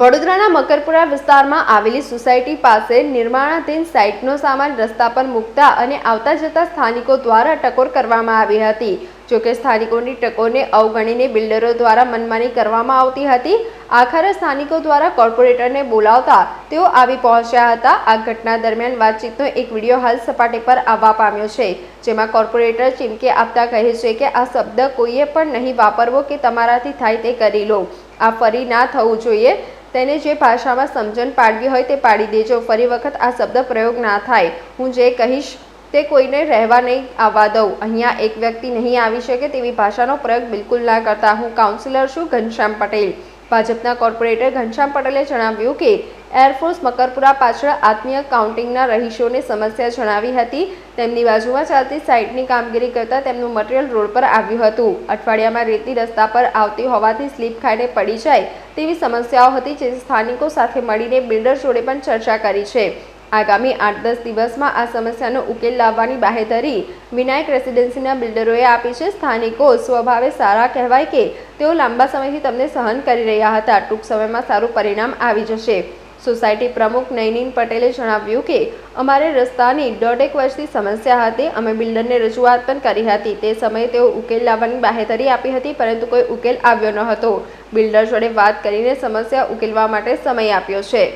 વડોદરાના મકરપુરા વિસ્તારમાં આવેલી સોસાયટી પાસે નિર્માણાધીન સાઇટનો સામાન રસ્તા પર મૂકતા અને આવતા જતા સ્થાનિકો દ્વારા ટકોર કરવામાં આવી હતી. જોકે સ્થાનિકોની ટકોરને અવગણીને બિલ્ડરો દ્વારા મનમાની કરવામાં આવતી હતી. આખરે સ્થાનિકો દ્વારા કોર્પોરેટરને બોલાવતા તેઓ આવી પહોંચ્યા હતા. આ ઘટના દરમિયાન વાતચીતનો એક વીડિયો હાલ સપાટી પર આવવા પામ્યો છે, જેમાં કોર્પોરેટર ચીમકી આપતા કહે છે કે આ શબ્દ કોઈએ પણ નહીં વાપરવો કે તમારાથી થાય તે કરી લો. આ ફરી ના થવું જોઈએ. તેને જે ભાષામાં સમજણ પાડવી હોય તે પાડી દેજો. ફરી વખત આ શબ્દ પ્રયોગ ના થાય. હું જે કહીશ તે કોઈને રહેવા નહીં આવવા દઉં. અહીંયા એક વ્યક્તિ નહીં આવી શકે તેવી ભાષાનો પ્રયોગ બિલકુલ ના કરતા. હું કાઉન્સિલર છું ઘનશ્યામ પટેલ. ભાજપના કોર્પોરેટર ઘનશ્યામ પટેલે જણાવ્યું કે એરફોર્સ મકરપુરા પાછળ આત્મીય કાઉન્ટિંગના રહીશોને સમસ્યા જણાવી હતી. તેમની બાજુમાં ચાલતી સાઇટની કામગીરી કરતા તેમનું મટીરિયલ રોડ પર આવ્યું હતું. અઠવાડિયામાં રેતી રસ્તા પર આવતી હોવાથી સ્લીપ ખાઈને પડી જાય તેવી સમસ્યાઓ હતી. જે સ્થાનિકો સાથે મળીને બિલ્ડર જોડે પણ ચર્ચા કરી છે. આગામી આઠ દસ દિવસમાં આ સમસ્યાનો ઉકેલ લાવવાની બાહેધરી વિનાયક રેસિડેન્સીના બિલ્ડરોએ આપી છે. સ્થાનિકો સ્વભાવે સારા કહેવાય કે તેઓ લાંબા સમયથી તમને સહન કરી રહ્યા હતા. ટૂંક સમયમાં સારું પરિણામ આવી જશે. સોસાયટી પ્રમુખ નૈનીન પટેલે જણાવ્યું કે, અમારે રસ્તાની દોઢેક વર્ષથી સમસ્યા હતી. અમે બિલ્ડરને રજૂઆત પણ કરી હતી. તે સમયે તેઓ ઉકેલ લાવવાની બાહેધરી આપી હતી, પરંતુ કોઈ ઉકેલ આવ્યો ન હતો. બિલ્ડર જોડે વાત કરીને સમસ્યા ઉકેલવા માટે સમય આપ્યો છે.